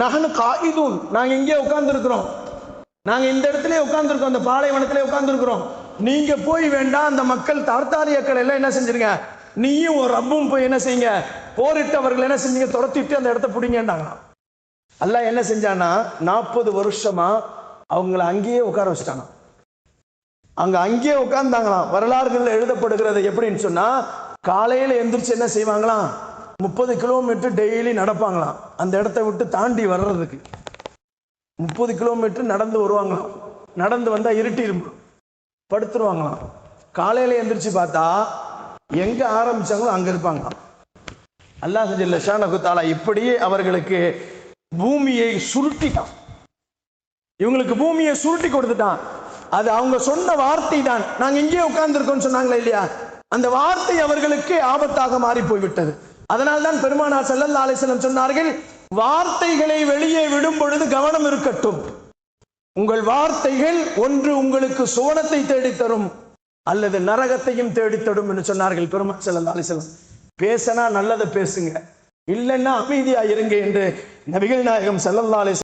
நகனு காயிதும் நாங்கள் இங்கே உட்காந்துருக்குறோம் நாங்கள் இந்த இடத்துல உட்காந்துருக்கோம் அந்த பாலைவனத்தில் உட்காந்துருக்குறோம் நீங்கள் போய் வேண்டாம். அந்த மக்கள் தார்த்தாரியக்கள் எல்லாம் என்ன செஞ்சிருங்க? நீயும் ஒரு ரப்பும் போய் என்ன செய்யுங்க? போரிட்டு அவர்கள் என்ன செஞ்சீங்க? துரத்திட்டு அந்த இடத்த பிடிங்கண்டாங்களாம் அல்லாஹ் என்ன செஞ்சானா நாற்பது வருஷமா அவங்கள அங்கேயே உட்கார வச்சிட்டானா அங்க அங்கேயே உட்கார்ந்தாங்களாம். வரலாறுகளில் எழுதப்படுகிறது எப்படின்னு சொன்னா காலையில எந்திரிச்சு என்ன செய்வாங்களாம்? முப்பது கிலோமீட்டர் டெய்லி நடப்பாங்களாம். அந்த இடத்த விட்டு தாண்டி வர்றதுக்கு. முப்பது கிலோமீட்டர் நடந்து வருவாங்களாம். நடந்து வந்தால் இருட்டிரும் படுத்துருவாங்களாம். காலையில் எந்திரிச்சு பார்த்தா எங்கே ஆரம்பிச்சாங்களோ அங்கே இருப்பாங்களாம். அல்லாஹ் ஜல்ல ஷானஹு இப்படியே அவர்களுக்கு பூமியை சுருட்டிட்டான். இவங்களுக்கு பூமியை சுருட்டி கொடுத்துட்டான். அது அவங்க சொன்ன வார்த்தை தான். நாங்கள் இங்கே உட்கார்ந்துருக்கோம்னு சொன்னாங்களே இல்லையா? அந்த வார்த்தை அவர்களுக்கு ஆபத்தாக மாறி போய்விட்டது. அதனால் தான் பெருமானார் ஸல்லல்லாஹு அலைஹி சொன்னார்கள் வார்த்தைகளை வெளியே விடும் பொழுது கவனம் இருக்கட்டும். உங்கள் வார்த்தைகள் ஒன்று உங்களுக்கு சுவனத்தை தேடித்தரும் அல்லது நரகத்தையும் தேடித்தரும் என்று சொன்னார்கள் பெருமாள் ஸல்லல்லாஹு அலைஹி பேசினா நல்லதை பேசுங்க இல்லைன்னா அமைதியா இருங்க என்று நபிகள் நாயகம் ஸல்லல்லாஹு